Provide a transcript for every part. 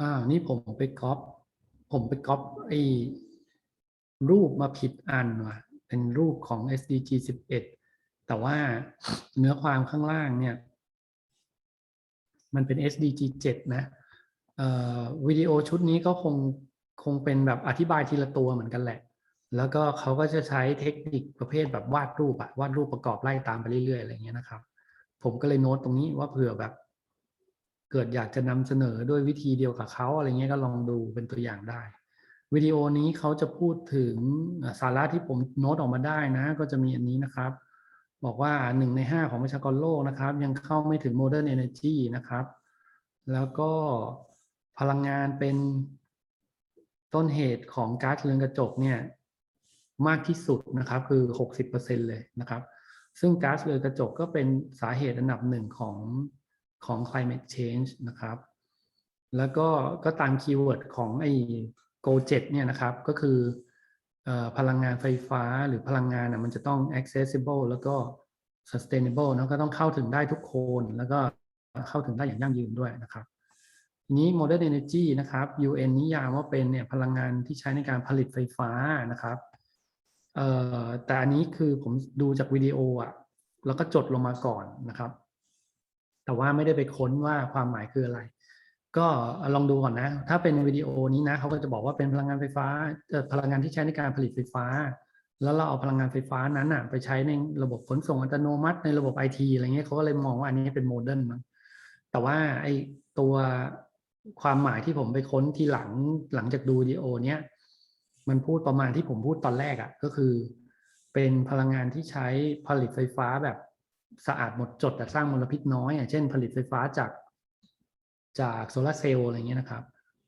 อ่า นี่ผมไปก๊อป ผมไปก๊อปไอ้รูปมาผิดอันว่ะ เป็นรูปของ SDG 11 แต่ว่าเนื้อความข้างล่างเนี่ย มันเป็น SDG 7 นะเอ่อวิดีโอชุดนี้ก็คงคงเป็นแบบอธิบายทีละตัวเหมือนกันแหละ แล้วก็เขาก็จะใช้เทคนิคประเภทแบบวาดรูปอะวาดรูปประกอบไล่ตามไปเรื่อยๆอะไรเงี้ยนะครับ ผมก็เลยโน้ตตรงนี้ว่าเผื่อแบบ เกิดอยากจะนำเสนอด้วยวิธีเดียวกับเขาอะไรเงี้ยก็ลองดูเป็นตัวอย่างได้ วิดีโอนี้เขาจะพูดถึงสาระที่ผมโน้ตออกมาได้นะ ก็จะมีอันนี้นะครับ บอกว่าหนึ่งในห้าของประชากรโลกนะครับ ยังเข้าไม่ถึงโมเดิร์นเอเนจีนะครับ แล้วก็พลังงานเป็นต้นเหตุของก๊าซเรือนกระจกเนี่ยมากที่สุดนะครับคือ 60%เลยนะครับ ซึ่งก๊าซเรือนกระจกก็เป็นสาเหตุอันดับหนึ่งของ ของ climate change นะครับ แล้วก็ก็ตามคีย์เวิร์ดของไอ้ Go 7เนี่ยนะครับ ก็คืออพลังงานไฟฟ้าหรือพลังงานนะมันจะต้อง accessible แล้วก็ sustainable แล้วก็ต้องเข้าถึงได้ทุกคน แล้วก็เข้าถึงได้อย่างยั่งยืนด้วยนะครับทีนี้ modern energy นะครับ UN นิยามว่าเป็นเนี่ยพลังงานที่ใช้ในการผลิตไฟฟ้านะครับแต่อันนี้คือผมดูจากวิดีโออะแล้วก็จดลงมาก่อนนะครับ แต่ว่าไม่ได้ไปค้นว่าความหมายคืออะไร ก็ลองดูก่อนนะ ถ้าเป็นวิดีโอนี้นะเขาก็จะบอกว่าเป็นพลังงานไฟฟ้าพลังงานที่ใช้ในการผลิตไฟฟ้า แล้วเราเอาพลังงานไฟฟ้านั้นอะไปใช้ในระบบขนส่งอัตโนมัติในระบบไอทีอะไรเงี้ยเขาก็เลยมองว่าอันนี้เป็นโมเดิร์นมั้งแต่ว่าไอตัวความหมายที่ผมไปค้นทีหลังหลังจากดูวิดีโอเนี้ยมันพูดประมาณที่ผมพูดตอนแรกอะ่ะก็คือ เป็นพลังงานที่ใช้ผลิตไฟฟ้าแบบ สะอาดหมดจดแต่สร้างมลพิษน้อยอะเช่น ผลิตไฟฟ้าจากจากโซลาเซลล์อะไรเงี้ยนะครับ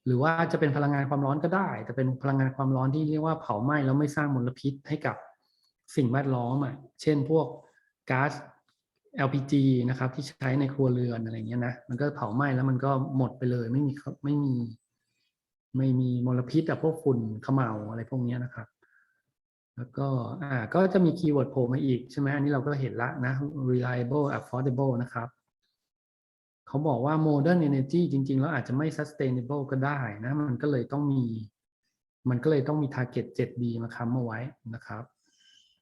หรือว่าจะเป็นพลังงานความร้อนก็ได้ แต่เป็นพลังงานความร้อนที่เรียกว่าเผาไหม้แล้วไม่สร้างมลพิษให้กับสิ่งแวดล้อมอะเช่นพวกก๊าซ LPG นะครับที่ใช้ในครัวเรือนอะไรเงี้ยนะมันก็เผาไหม้แล้วมันก็หมดไปเลยไม่มีไม่มี ไม่มีมลพิษอะพวกฝุ่นขมเหลาอะไรพวกนี้นะครับ แล้วก็อ่าก็จะมีคีย์เวิร์ดโผล่มาอีกใช่ไหมอันนี้เราก็เห็นละนะ reliable affordable นะครับ เขาบอกว่า modern energy จริง ๆ แล้วอาจจะไม่ sustainable ก็ได้นะ มันก็เลยต้องมี มันก็เลยต้องมี target 7B มาค้ำเอาไว้นะครับ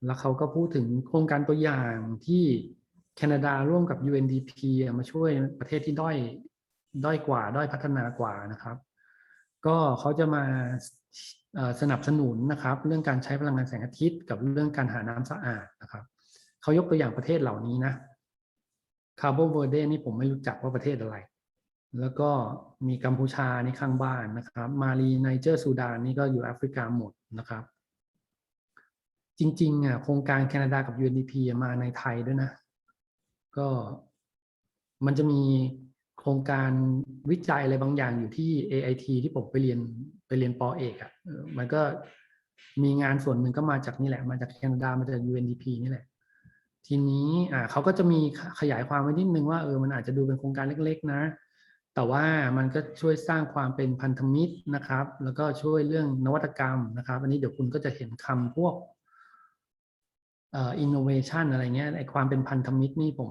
แล้วเขาก็พูดถึงโครงการตัวอย่างที่แคนาดาร่วมกับ UNDP มาช่วยประเทศที่ด้อยด้อยกว่า ด้อยพัฒนากว่านะครับ ก็เขาจะมา สนับสนุนนะครับ เรื่องการใช้พลังงานแสงอาทิตย์กับเรื่องการหาน้ำสะอาดนะครับเขายกตัวอย่างประเทศเหล่านี้นะคาร์โบเวอร์เดนี่ผมไม่รู้จักว่าประเทศอะไร แล้วก็มีกัมพูชานี่ข้างบ้านนะครับ มาลีไนเจอร์ซูดานนี่ก็อยู่แอฟริกาหมดนะครับ จริงๆอะโครงการแคนาดากับ UNDP มาในไทยด้วยนะ ก็มันจะมี โครงการวิจัยอะไรบางอย่างอยู่ที่ AIT ที่ผมไปเรียนไปเรียนปอเอกอะ่ะมันก็มีงานส่วนหนึ่งก็มาจากนี่แหละ มาจากแคนาดามาจาก UNDP นี่แหละ ทีนี้อ่าเขาก็จะมีขยายความไว้นิดนึงว่าเออมันอาจจะดูเป็นโครงการเล็ก ๆ นะ แต่ว่ามันก็ช่วยสร้างความเป็นพันธมิตรนะครับ แล้วก็ช่วยเรื่องนวัตกรรมนะครับ อันนี้เดี๋ยวคุณก็จะเห็นคำพวกเอ่อ innovation อะไรเงี้ยไอความเป็นพันธมิตรนี่ผม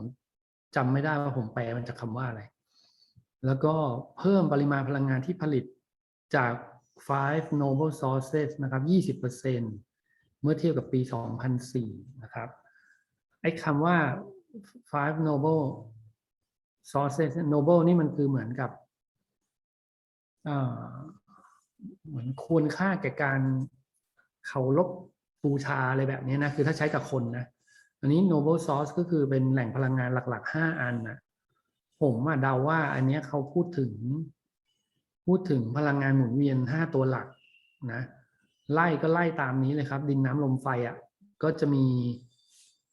จำไม่ได้ว่าผมแปลมันจากคำว่าอะไร แล้วก็เพิ่มปริมาณพลังงานที่ผลิตจาก five noble sources นะครับ 20%เมื่อเทียบกับปี 2004 นะครับ ไอ้คำว่า five noble sources noble นี่มันคือเหมือนกับเหมือนควรค่าแก่การเคารพบูชาอะไรแบบนี้นะ คือถ้าใช้กับคนนะ อันนี้ noble source ก็คือเป็นแหล่งพลังงานหลัก ๆ 5 อันนะ ผมอะเดาว่าอันนี้เขาพูดถึง พูดถึงพลังงานหมุนเวียน5ตัวหลักนะไล่ก็ไล่ตามนี้เลยครับ ดินน้ำลมไฟอะ่ะก็จะมี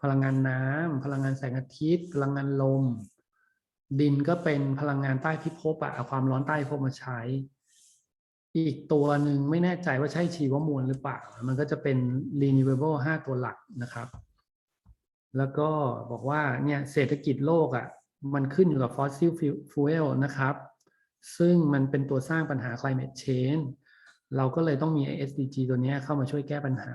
พลังงานน้ำพลังงานแสงอาทิตย์ พลังงานลม ดินก็เป็นพลังงานใต้พิภพอะเอาความร้อนใต้พิภพมาใช้ อีกตัวหนึ่งไม่แน่ใจว่าใช่ชีวมวลหรือเปล่า มันก็จะเป็น renewable 5ตัวหลักนะครับ แล้วก็บอกว่าเนี่ยเศรษฐกิจโลกอะ มันขึ้นอยู่กับ fossil fuel นะครับ ซึ่งมันเป็นตัวสร้างปัญหา climate change เราก็เลยต้องมี SDG ตัวนี้เข้ามาช่วยแก้ปัญหา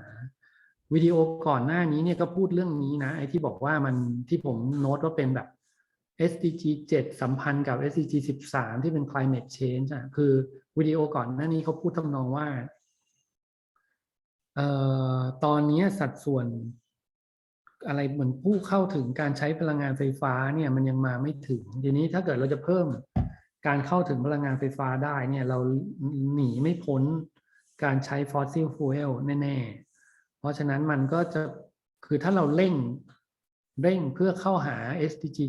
วิดีโอก่อนหน้านี้เนี่ยก็พูดเรื่องนี้นะ ไอ้ที่บอกว่ามันที่ผมโน้ตว่าเป็นแบบ SDG 7 สัมพันธ์กับ SDG 13 ที่เป็น climate change อะคือวิดีโอก่อนหน้านี้เขาพูดทำนองว่าเอ่อตอนนี้สัดส่วน อะไรเหมือนผู้เข้าถึงการใช้พลังงานไฟฟ้าเนี่ยมันยังมาไม่ถึง ทีนี้ถ้าเกิดเราจะเพิ่มการเข้าถึงพลังงานไฟฟ้าได้เนี่ยเราหนีไม่พ้นการใช้ฟอสซิลฟูเอลแน่ๆ เพราะฉะนั้นมันก็จะคือถ้าเราเร่งเร่งเพื่อเข้าหา SDG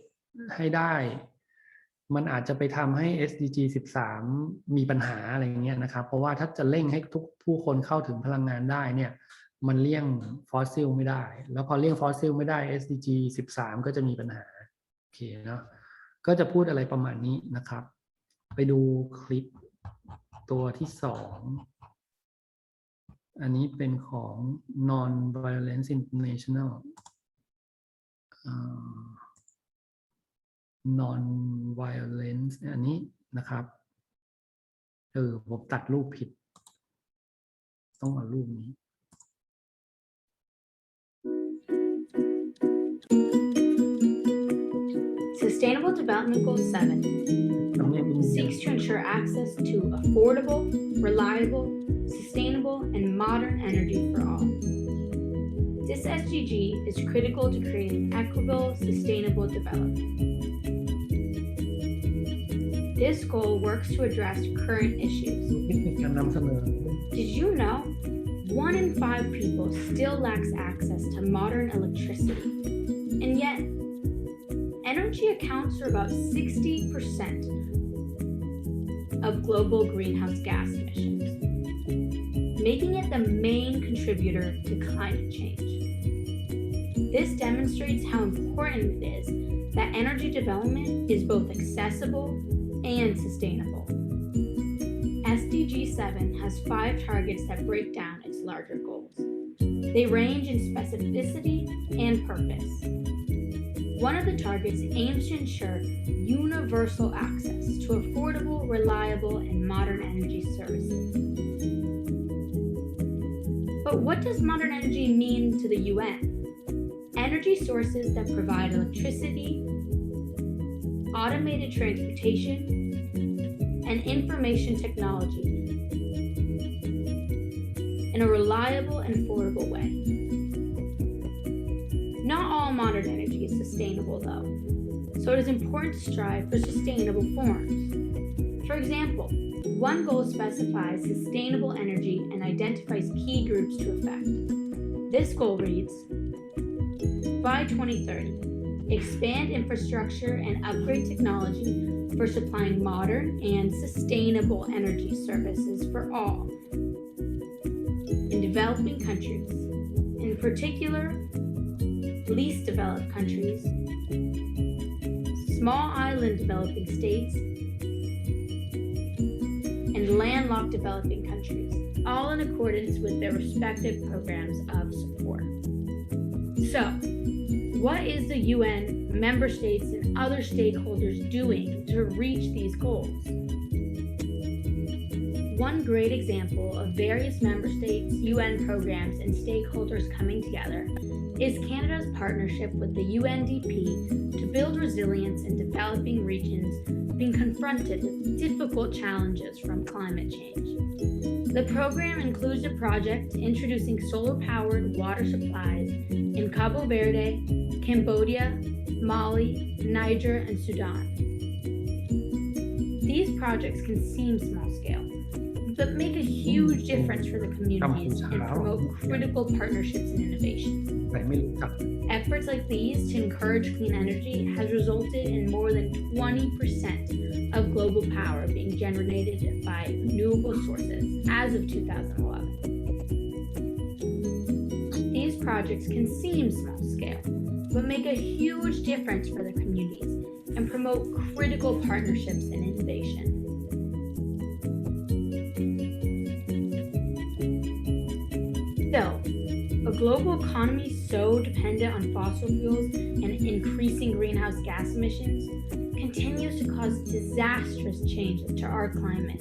7 ให้ได้ มันอาจจะไปทำให้ SDG 13 มีปัญหาอะไรเงี้ยนะครับ เพราะว่าถ้าจะเร่งให้ทุกผู้คนเข้าถึงพลังงานได้เนี่ย มันเลี่ยงฟอสซิลไม่ได้ แล้วพอเลี่ยงฟอสซิลไม่ได้ SDG 13 ก็จะมีปัญหาโอเคเนาะก็จะพูดอะไรประมาณนี้นะครับ ไปดูคลิปตัวที่สองอันนี้เป็นของ non violence international non violence อันนี้นะครับเออผมตัดรูปผิด ต้องเอารูปนี้ Sustainable Development Goal 7 seeks to ensure access to affordable, reliable, sustainable, and modern energy for all. This SDG is critical to creating equitable, sustainable development. This goal works to address current issues. Did you know one in five people still lacks access to modern electricity? And yet, energy accounts for about 60% of global greenhouse gas emissions, making it the main contributor to climate change. This demonstrates how important it is that energy development is both accessible and sustainable. SDG 7 has five targets that break down its larger goals. They range in specificity and purpose. One of the targets aims to ensure universal access to affordable, reliable, and modern energy services. But what does modern energy mean to the UN? Energy sources that provide electricity, automated transportation, and information technology in a reliable and affordable way. Not all modern energy is sustainable, though, so it is important to strive for sustainable forms. For example, one goal specifies sustainable energy and identifies key groups to affect. This goal reads By 2030, expand infrastructure and upgrade technology for supplying modern and sustainable energy services for all in developing countries, in particular, least developed countries, small island developing states, and landlocked developing countries, all in accordance with their respective programs of support. So, what is the UN, member states, and other stakeholders doing to reach these goals? One great example of various member states, UN programs, and stakeholders coming together is Canada's partnership with the UNDP to build resilience in developing regions being confronted with difficult challenges from climate change. The program includes a project introducing solar powered water supplies in Cabo Verde, Cambodia, Mali, Niger, and Sudan. These projects can seem small scale, but make a huge difference for the communities and promote critical partnerships and innovation by Milk Efforts like these to encourage clean energy has resulted in more than 20% of global power being generated by renewable sources as of 2011. These projects can seem small scale, but make a huge difference for the communities and promote critical partnerships and innovation. So, a global economy so dependent on fossil fuels and increasing greenhouse gas emissions continues to cause disastrous changes to our climate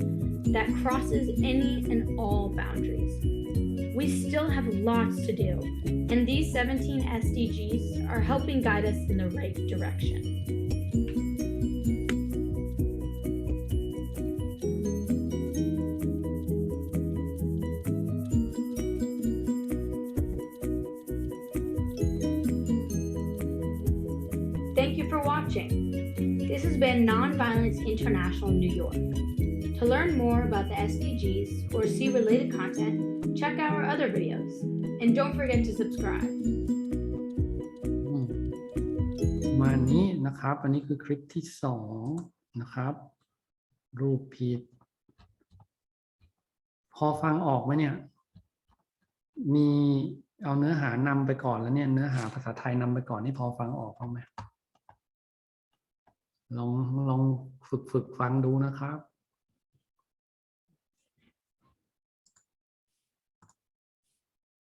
that crosses any and all boundaries. we still have lots to do, and these 17 SDGs are helping guide us in the right direction. Thank you for watching. This has been Nonviolence International New York. To learn more about the SDGs or see related content, check out our other videos. And don't forget to subscribe. อืมประมาณนี้นะครับ อันนี้คือคลิปที่สองนะครับ รูปผิด พอฟังออกไหมเนี่ย มีเอาเนื้อหานำไปก่อนแล้วเนี่ย เนื้อหาภาษาไทยนำไปก่อนนี่พอฟังออกบ้างไหม ลองลองฝึกฝึกฟังดูนะครับ